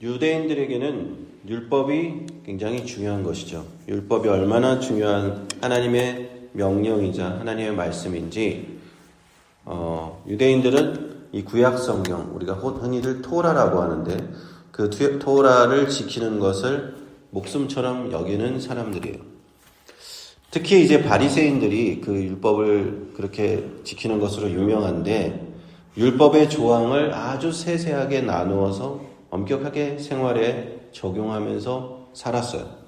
유대인들에게는 율법이 굉장히 중요한 것이죠. 율법이 얼마나 중요한 하나님의 명령이자 하나님의 말씀인지 어, 유대인들은 이 구약 성경 우리가 흔히들 토라라고 하는데 그 투- 토라를 지키는 것을 목숨처럼 여기는 사람들이에요. 특히 이제 바리새인들이 그 율법을 그렇게 지키는 것으로 유명한데 율법의 조항을 아주 세세하게 나누어서 엄격하게 생활에 적용하면서 살았어요.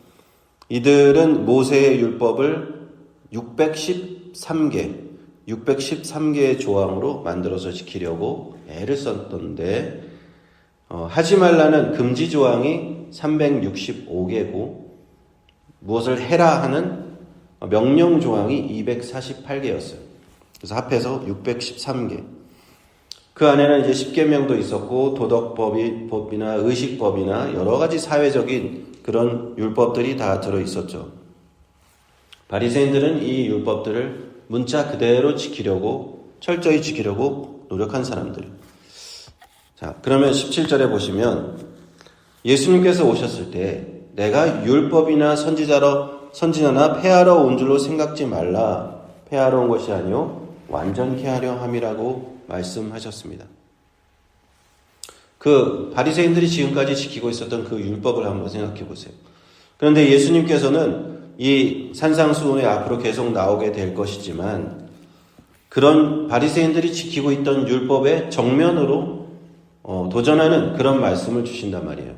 이들은 모세의 율법을 613개, 613개의 조항으로 만들어서 지키려고 애를 썼던데, 어, 하지 말라는 금지 조항이 365개고, 무엇을 해라 하는 명령 조항이 248개였어요. 그래서 합해서 613개. 그 안에는 이제 십계명도 있었고 도덕법이 법이나 의식법이나 여러 가지 사회적인 그런 율법들이 다 들어 있었죠. 바리새인들은 이 율법들을 문자 그대로 지키려고 철저히 지키려고 노력한 사람들. 자, 그러면 17절에 보시면 예수님께서 오셨을 때 내가 율법이나 선지자로 선지자나 폐하러 온 줄로 생각지 말라. 폐하러 온 것이 아니요 완전케 하려 함이라고 말씀하셨습니다. 그 바리새인들이 지금까지 지키고 있었던 그 율법을 한번 생각해 보세요. 그런데 예수님께서는 이 산상수훈에 앞으로 계속 나오게 될 것이지만 그런 바리새인들이 지키고 있던 율법의 정면으로 어, 도전하는 그런 말씀을 주신단 말이에요.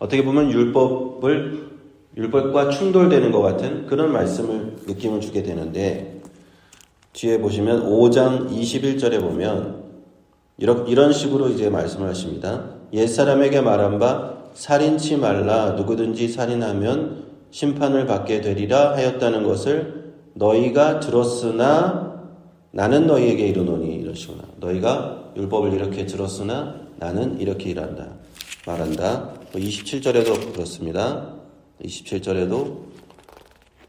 어떻게 보면 율법을 율법과 충돌되는 것 같은 그런 말씀을 느낌을 주게 되는데 뒤에 보시면 5장 21절에 보면 이런, 식으로 이제 말씀을 하십니다. 옛사람에게 말한 바 살인치 말라 누구든지 살인하면 심판을 받게 되리라 하였다는 것을 너희가 들었으나 나는 너희에게 이르노니 이러시구나. 너희가 율법을 이렇게 들었으나 나는 이렇게 일한다. 말한다. 또 27절에도 그렇습니다. 27절에도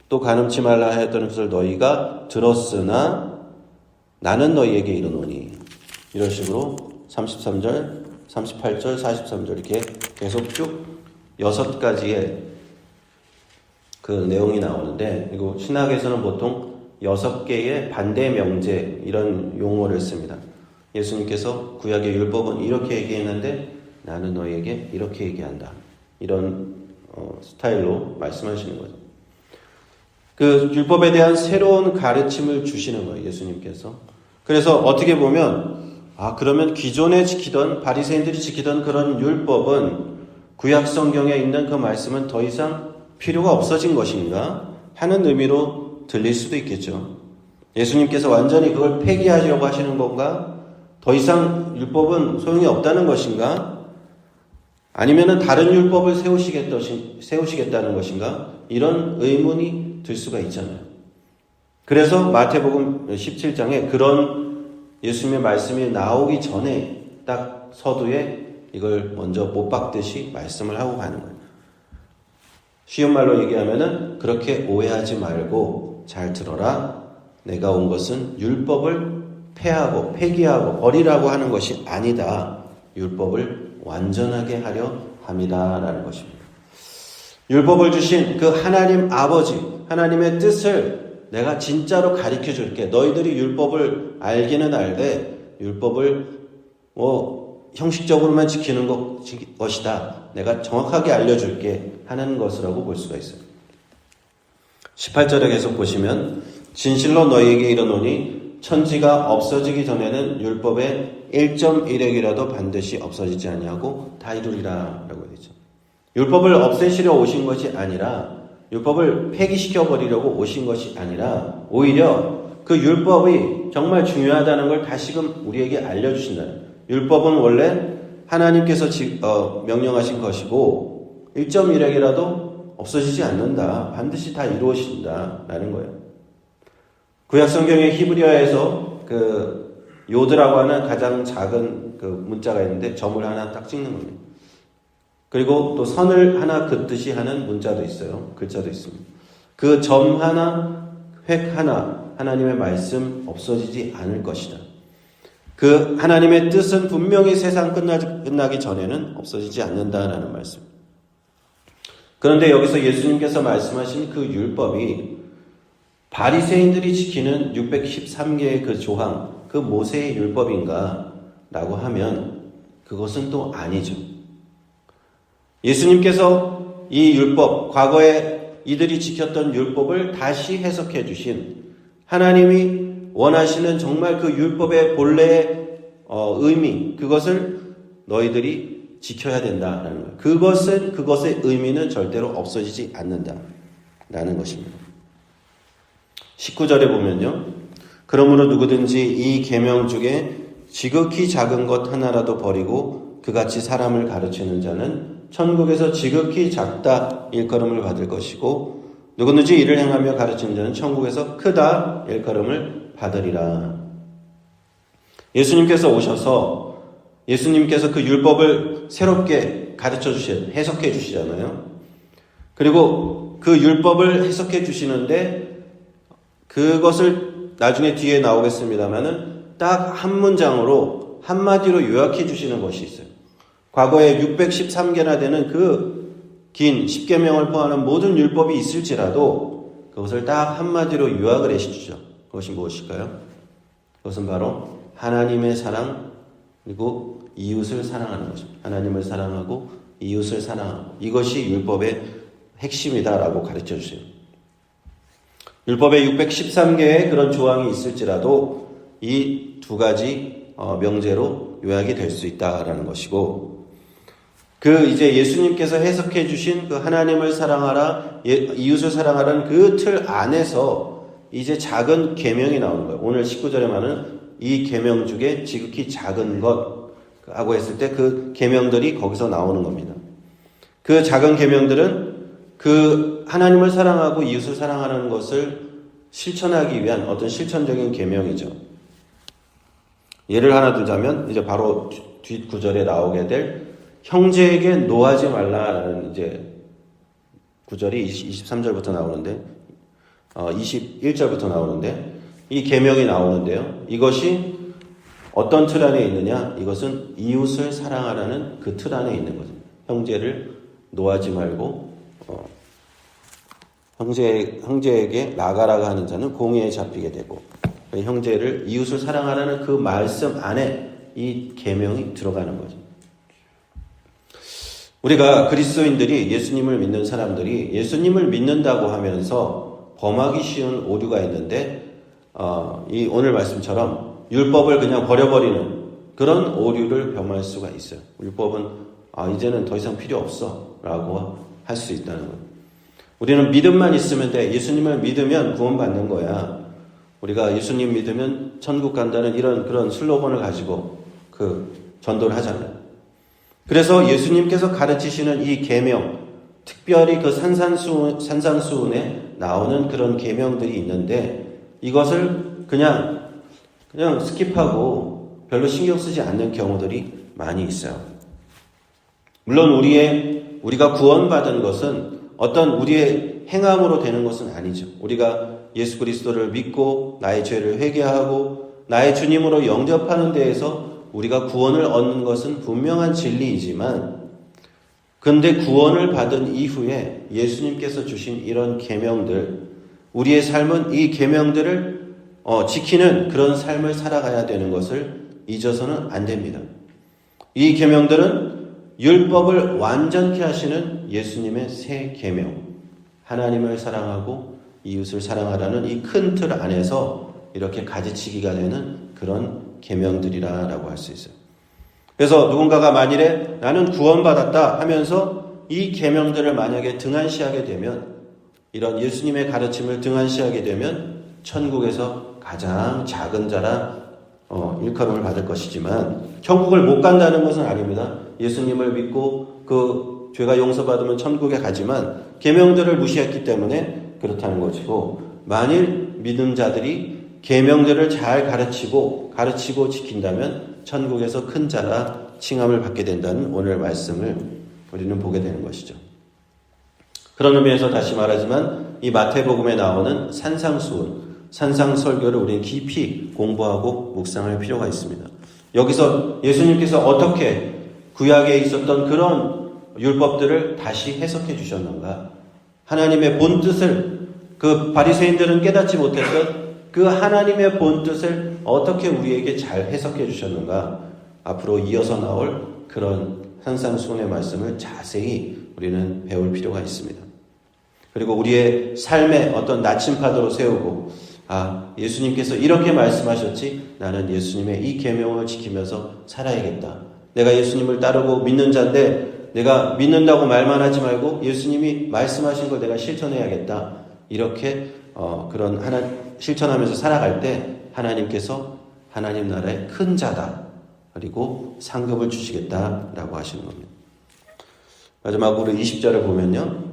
또 가늠치 말라 하였다는 것을 너희가 들었으나 나는 너희에게 이르노니 이런 식으로 33절, 38절, 43절 이렇게 계속 쭉 여섯 가지의 그 내용이 나오는데 그리고 신학에서는 보통 여섯 개의 반대 명제 이런 용어를 씁니다. 예수님께서 구약의 율법은 이렇게 얘기했는데 나는 너희에게 이렇게 얘기한다. 이런 어, 스타일로 말씀하시는 거죠. 그 율법에 대한 새로운 가르침을 주시는 거예요, 예수님께서. 그래서 어떻게 보면 아 그러면 기존에 지키던 바리새인들이 지키던 그런 율법은 구약 성경에 있는 그 말씀은 더 이상 필요가 없어진 것인가 하는 의미로 들릴 수도 있겠죠. 예수님께서 완전히 그걸 폐기하려고 하시는 건가? 더 이상 율법은 소용이 없다는 것인가? 아니면은 다른 율법을 세우시겠다, 세우시겠다는 것인가? 이런 의문이 들 수가 있잖아요. 그래서 마태복음 17장에 그런 예수님의 말씀이 나오기 전에 딱 서두에 이걸 먼저 못 박듯이 말씀을 하고 가는 거예요. 쉬운 말로 얘기하면은 그렇게 오해하지 말고 잘 들어라. 내가 온 것은 율법을 폐하고 폐기하고 버리라고 하는 것이 아니다. 율법을 완전하게 하려 함이다라는 것입니다. 율법을 주신 그 하나님 아버지, 하나님의 뜻을 내가 진짜로 가르쳐 줄게. 너희들이 율법을 알기는 알되 율법을 뭐 형식적으로만 지키는 것, 것이다. 내가 정확하게 알려줄게 하는 것이라고 볼 수가 있어요. 18절에 계속 보시면 진실로 너희에게 이르노니 천지가 없어지기 전에는 율법의 1.1핵이라도 반드시 없어지지 아니하고 다 이루리라 라고 되죠. 율법을 없애시려 오신 것이 아니라 율법을 폐기시켜 버리려고 오신 것이 아니라 오히려 그 율법이 정말 중요하다는 걸 다시금 우리에게 알려주신다. 율법은 원래 하나님께서 지, 어, 명령하신 것이고 1.1핵이라도 없어지지 않는다. 반드시 다 이루어진다라는 거예요. 구약 성경의 히브리어에서 그 요드라고 하는 가장 작은 그 문자가 있는데 점을 하나 딱 찍는 겁니다. 그리고 또 선을 하나 긋듯이 하는 문자도 있어요. 글자도 있습니다. 그 점 하나, 획 하나, 하나님의 말씀 없어지지 않을 것이다. 그 하나님의 뜻은 분명히 세상 끝나기, 끝나기 전에는 없어지지 않는다라는 말씀. 그런데 여기서 예수님께서 말씀하신 그 율법이 바리새인들이 지키는 613개의 그 조항, 그 모세의 율법인가? 라고 하면 그것은 또 아니죠. 예수님께서 이 율법, 과거에 이들이 지켰던 율법을 다시 해석해 주신 하나님이 원하시는 정말 그 율법의 본래의 어, 의미, 그것을 너희들이 지켜야 된다라는 거예요. 그것은 그것의 의미는 절대로 없어지지 않는다 라는 것입니다. 19절에 보면요. 그러므로 누구든지 이 계명 중에 지극히 작은 것 하나라도 버리고 그같이 사람을 가르치는 자는 천국에서 지극히 작다 일컬음을 받을 것이고 누구든지 이를 행하며 가르치는 자는 천국에서 크다 일컬음을 받으리라. 예수님께서 오셔서 예수님께서 그 율법을 새롭게 가르쳐 주시, 해석해 주시잖아요. 그리고 그 율법을 해석해 주시는데 그것을 나중에 뒤에 나오겠습니다만은 딱 한 문장으로 한마디로 요약해 주시는 것이 있어요. 과거에 613개나 되는 그긴 10계명을 포함하는 모든 율법이 있을지라도 그것을 딱 한마디로 요약을 해 주죠. 그것이 무엇일까요? 그것은 바로 하나님의 사랑 그리고 이웃을 사랑하는 것입니다. 하나님을 사랑하고 이웃을 사랑하고 이것이 율법의 핵심이다라고 가르쳐 주세요. 율법에 613개의 그런 조항이 있을지라도 이 두 가지 어, 명제로 요약이 될 수 있다라는 것이고 그 이제 예수님께서 해석해 주신 그 하나님을 사랑하라 예, 이웃을 사랑하라는 그 틀 안에서 이제 작은 계명이 나오는 거예요. 오늘 19절에 말하는 이 계명 중에 지극히 작은 것 하고 했을 때 그 계명들이 거기서 나오는 겁니다. 그 작은 계명들은 그 하나님을 사랑하고 이웃을 사랑하는 것을 실천하기 위한 어떤 실천적인 계명이죠. 예를 하나 두자면 이제 바로 뒷 구절에 나오게 될 형제에게 노하지 말라라는 이제 구절이 23절부터 나오는데 어 21절부터 나오는데 이 계명이 나오는데요. 이것이 어떤 틀 안에 있느냐? 이것은 이웃을 사랑하라는 그 틀 안에 있는 거죠. 형제를 노하지 말고 어, 형제 형제에게 나가라고 하는 자는 공의에 잡히게 되고 형제를 이웃을 사랑하라는 그 말씀 안에 이 계명이 들어가는 거죠. 우리가 그리스도인들이 예수님을 믿는 사람들이 예수님을 믿는다고 하면서 범하기 쉬운 오류가 있는데 어, 이 오늘 말씀처럼 율법을 그냥 버려버리는 그런 오류를 범할 수가 있어요. 율법은 아, 이제는 더 이상 필요 없어라고 할 수 있다는 거예요. 우리는 믿음만 있으면 돼. 예수님을 믿으면 구원받는 거야. 우리가 예수님 믿으면 천국 간다는 이런 그런 슬로건을 가지고 그 전도를 하잖아요. 그래서 예수님께서 가르치시는 이 계명, 특별히 그 산산수 산상수훈에 나오는 그런 계명들이 있는데 이것을 그냥 그냥 스킵하고 별로 신경 쓰지 않는 경우들이 많이 있어요. 물론 우리의 우리가 구원받은 것은 어떤 우리의 행함으로 되는 것은 아니죠. 우리가 예수 그리스도를 믿고 나의 죄를 회개하고 나의 주님으로 영접하는 데에서 우리가 구원을 얻는 것은 분명한 진리이지만 근데 구원을 받은 이후에 예수님께서 주신 이런 계명들 우리의 삶은 이 계명들을 어, 지키는 그런 삶을 살아가야 되는 것을 잊어서는 안 됩니다. 이 계명들은 율법을 완전케 하시는 예수님의 새 계명 하나님을 사랑하고 이웃을 사랑하라는 이 큰 틀 안에서 이렇게 가지치기가 되는 그런 계명들이라라고 할 수 있어요. 그래서 누군가가 만일에 나는 구원받았다 하면서 이 계명들을 만약에 등한시하게 되면 이런 예수님의 가르침을 등한시하게 되면 천국에서 가장 작은 자라 어, 일컬음을 받을 것이지만 천국을 못 간다는 것은 아닙니다. 예수님을 믿고 그 죄가 용서받으면 천국에 가지만 계명들을 무시했기 때문에 그렇다는 것이고 만일 믿음 자들이 계명들을 잘 가르치고 가르치고 지킨다면 천국에서 큰 자라 칭함을 받게 된다는 오늘 말씀을 우리는 보게 되는 것이죠. 그런 의미에서 다시 말하지만 이 마태복음에 나오는 산상수훈, 산상설교를 우리는 깊이 공부하고 묵상할 필요가 있습니다. 여기서 예수님께서 어떻게 구약에 있었던 그런 율법들을 다시 해석해 주셨는가? 하나님의 본 뜻을 그 바리새인들은 깨닫지 못했던 그 하나님의 본 뜻을 어떻게 우리에게 잘 해석해 주셨는가? 앞으로 이어서 나올 그런 산상 수훈의 말씀을 자세히 우리는 배울 필요가 있습니다. 그리고 우리의 삶에 어떤 나침파도로 세우고 아 예수님께서 이렇게 말씀하셨지 나는 예수님의 이 계명을 지키면서 살아야겠다. 내가 예수님을 따르고 믿는 자인데 내가 믿는다고 말만 하지 말고 예수님이 말씀하신 걸 내가 실천해야겠다. 이렇게 어, 그런 하나 실천하면서 살아갈 때 하나님께서 하나님 나라의 큰 자다. 그리고 상급을 주시겠다라고 하시는 겁니다. 마지막으로 20절을 보면요.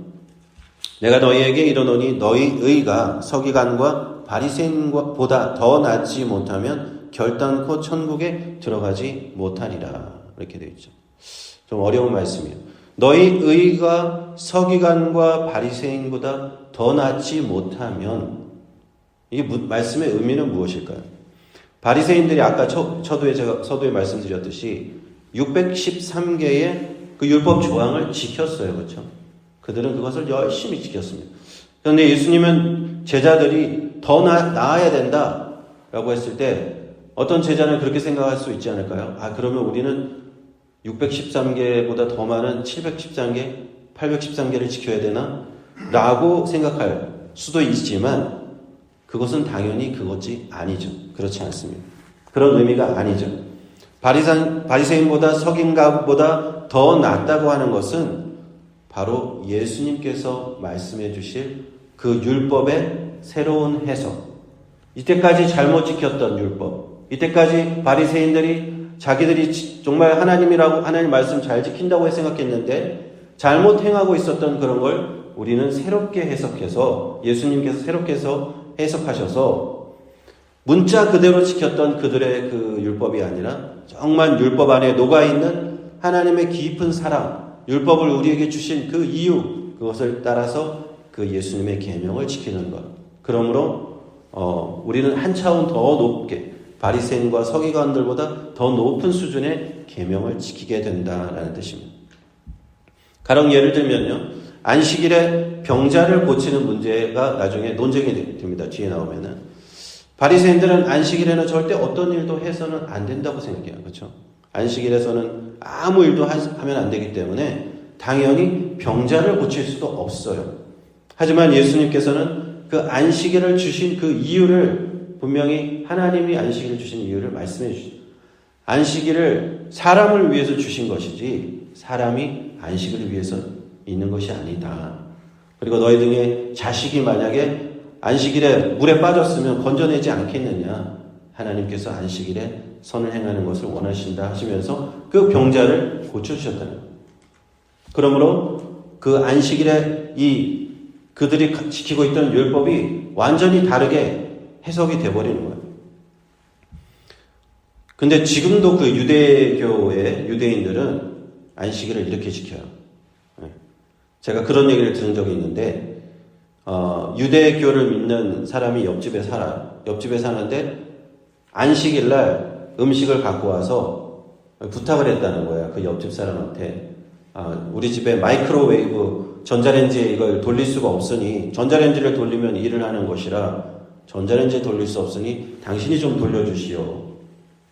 내가 너희에게 이르노니 너희 의가 서기관과 바리새인보다 더 낫지 못하면 결단코 천국에 들어가지 못하리라. 이렇게 되어 있죠. 좀 어려운 말씀이에요. 너희 의가 서기관과 바리새인보다 더 낫지 못하면 이 말씀의 의미는 무엇일까요? 바리새인들이 아까 첫, 서두에 제가 서두에 말씀드렸듯이 613개의 그 율법 조항을 지켰어요. 그렇죠? 그들은 그것을 열심히 지켰습니다. 그런데 예수님은 제자들이 더 나, 나아야 된다 라고 했을 때 어떤 제자는 그렇게 생각할 수 있지 않을까요? 아, 그러면 우리는 613개보다 더 많은 713개, 813개를 지켜야 되나? 라고 생각할 수도 있지만 그것은 당연히 그것이 아니죠. 그렇지 않습니다. 그런 의미가 아니죠. 바리산, 바리새인보다 석인가보다 더 낫다고 하는 것은 바로 예수님께서 말씀해 주실 그 율법의 새로운 해석. 이때까지 잘못 지켰던 율법. 이때까지 바리새인들이 자기들이 정말 하나님이라고 하나님 말씀 잘 지킨다고 생각했는데 잘못 행하고 있었던 그런 걸 우리는 새롭게 해석해서 예수님께서 새롭게 해서 해석하셔서 문자 그대로 지켰던 그들의 그 율법이 아니라 정말 율법 안에 녹아 있는 하나님의 깊은 사랑, 율법을 우리에게 주신 그 이유 그것을 따라서 그 예수님의 계명을 지키는 것. 그러므로 어, 우리는 한 차원 더 높게 바리새인과 서기관들보다 더 높은 수준의 계명을 지키게 된다라는 뜻입니다. 가령 예를 들면요. 안식일에 병자를 고치는 문제가 나중에 논쟁이 됩니다. 뒤에 나오면은. 바리새인들은 안식일에는 절대 어떤 일도 해서는 안 된다고 생각해요. 그렇죠? 안식일에서는 아무 일도 하면 안 되기 때문에 당연히 병자를 고칠 수도 없어요. 하지만 예수님께서는 그 안식일을 주신 그 이유를 분명히 하나님이 안식일을 주신 이유를 말씀해 주시죠. 안식일을 사람을 위해서 주신 것이지 사람이 안식을 위해서 있는 것이 아니다. 그리고 너희 등에 자식이 만약에 안식일에 물에 빠졌으면 건져내지 않겠느냐. 하나님께서 안식일에 선을 행하는 것을 원하신다 하시면서 그 병자를 고쳐주셨다는. 그러므로 그 안식일에 이 그들이 지키고 있던 율법이 완전히 다르게 해석이 돼버리는 거예요. 근데 지금도 그 유대교의 유대인들은 안식일을 이렇게 지켜요. 제가 그런 얘기를 들은 적이 있는데 어, 유대교를 믿는 사람이 옆집에 살아 옆집에 사는데 안식일 날 음식을 갖고 와서 부탁을 했다는 거야. 그 옆집 사람한테. 아, 우리 집에 마이크로웨이브 전자레인지에 이걸 돌릴 수가 없으니 전자레인지를 돌리면 일을 하는 것이라 전자레인지에 돌릴 수 없으니 당신이 좀 돌려주시오.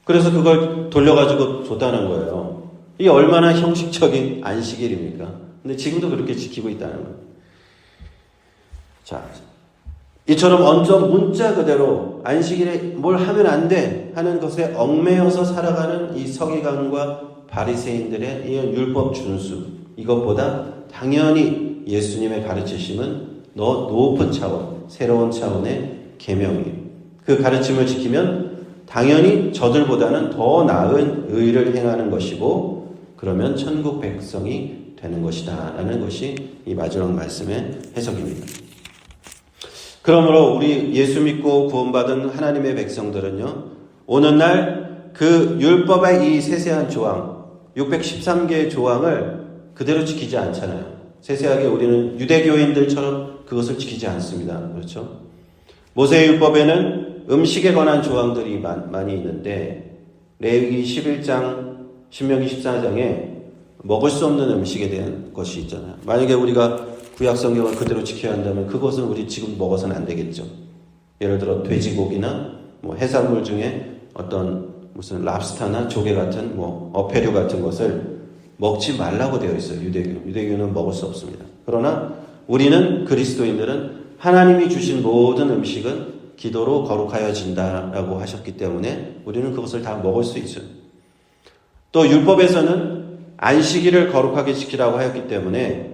그래서 그걸 돌려가지고 줬다는 거예요. 이게 얼마나 형식적인 안식일입니까? 근데 지금도 그렇게 지키고 있다는 거예요. 자, 이처럼 언점 문자 그대로 안식일에 뭘 하면 안 돼 하는 것에 얽매여서 살아가는 이 서기관과 바리새인들의 이 율법 준수 이것보다 당연히 예수님의 가르치심은 더 높은 차원, 새로운 차원의 계명이에요. 그 가르침을 지키면 당연히 저들보다는 더 나은 의를 행하는 것이고 그러면 천국 백성이 되는 것이다 라는 것이 이 마지막 말씀의 해석입니다. 그러므로 우리 예수 믿고 구원받은 하나님의 백성들은요, 오늘날 그 율법의 이 세세한 조항, 613개의 조항을 그대로 지키지 않잖아요. 세세하게 우리는 유대교인들처럼 그것을 지키지 않습니다. 그렇죠? 모세의 율법에는 음식에 관한 조항들이 많이 있는데, 레위기 11장, 신명기 14장에 먹을 수 없는 음식에 대한 것이 있잖아요. 만약에 우리가 구약 성경을 그대로 지켜야 한다면 그것은 우리 지금 먹어서는 안 되겠죠. 예를 들어 돼지고기나 뭐 해산물 중에 어떤 무슨 랍스타나 조개 같은 뭐 어패류 같은 것을 먹지 말라고 되어 있어요. 유대교. 유대교는 먹을 수 없습니다. 그러나 우리는 그리스도인들은 하나님이 주신 모든 음식은 기도로 거룩하여진다라고 하셨기 때문에 우리는 그것을 다 먹을 수 있어요. 또 율법에서는 안식일을 거룩하게 지키라고 하였기 때문에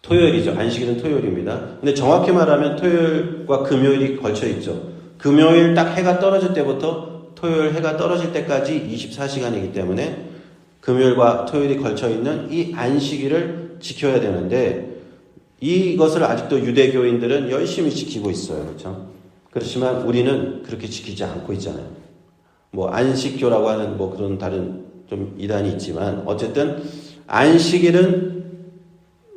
토요일이죠. 안식일은 토요일입니다. 근데 정확히 말하면 토요일과 금요일이 걸쳐 있죠. 금요일 딱 해가 떨어질 때부터 토요일 해가 떨어질 때까지 24시간이기 때문에 금요일과 토요일이 걸쳐 있는 이 안식일을 지켜야 되는데 이것을 아직도 유대교인들은 열심히 지키고 있어요. 그렇죠? 그렇지만 우리는 그렇게 지키지 않고 있잖아요. 뭐 안식교라고 하는 뭐 그런 다른 좀 이단이 있지만 어쨌든 안식일은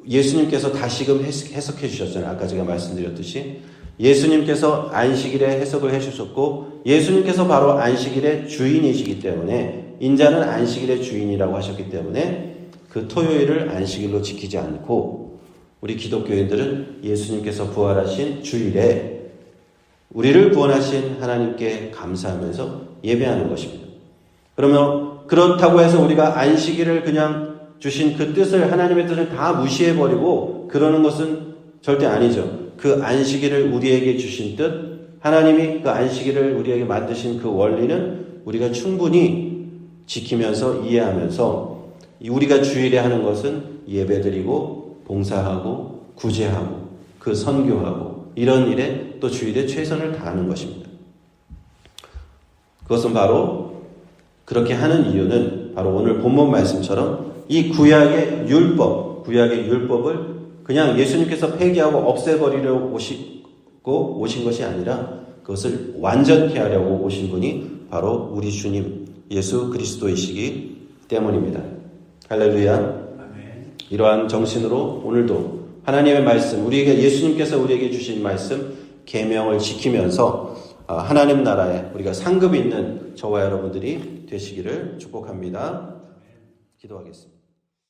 예수님께서 다시금 해석해 주셨잖아요. 아까 제가 말씀드렸듯이 예수님께서 안식일에 해석을 해 주셨고 예수님께서 바로 안식일의 주인이시기 때문에 인자는 안식일의 주인이라고 하셨기 때문에 그 토요일을 안식일로 지키지 않고 우리 기독교인들은 예수님께서 부활하신 주일에 우리를 구원하신 하나님께 감사하면서 예배하는 것입니다. 그러면 그렇다고 해서 우리가 안식일을 그냥 주신 그 뜻을 하나님의 뜻을 다 무시해 버리고 그러는 것은 절대 아니죠. 그 안식일을 우리에게 주신 뜻, 하나님이 그 안식일을 우리에게 만드신 그 원리는 우리가 충분히 지키면서 이해하면서 우리가 주일에 하는 것은 예배드리고 봉사하고 구제하고 그 선교하고 이런 일에 또 주일에 최선을 다하는 것입니다. 그것은 바로 그렇게 하는 이유는 바로 오늘 본문 말씀처럼 이 구약의 율법, 구약의 율법을 그냥 예수님께서 폐기하고 없애버리려고 오시고 오신 것이 아니라 그것을 완전케 하려고 오신 분이 바로 우리 주님 예수 그리스도이시기 때문입니다. 할렐루야. 이러한 정신으로 오늘도 하나님의 말씀, 우리에게 예수님께서 우리에게 주신 말씀 계명을 지키면서 아, 하나님 나라에 우리가 상급 있는 저와 여러분들이 되시기를 축복합니다. 기도하겠습니다.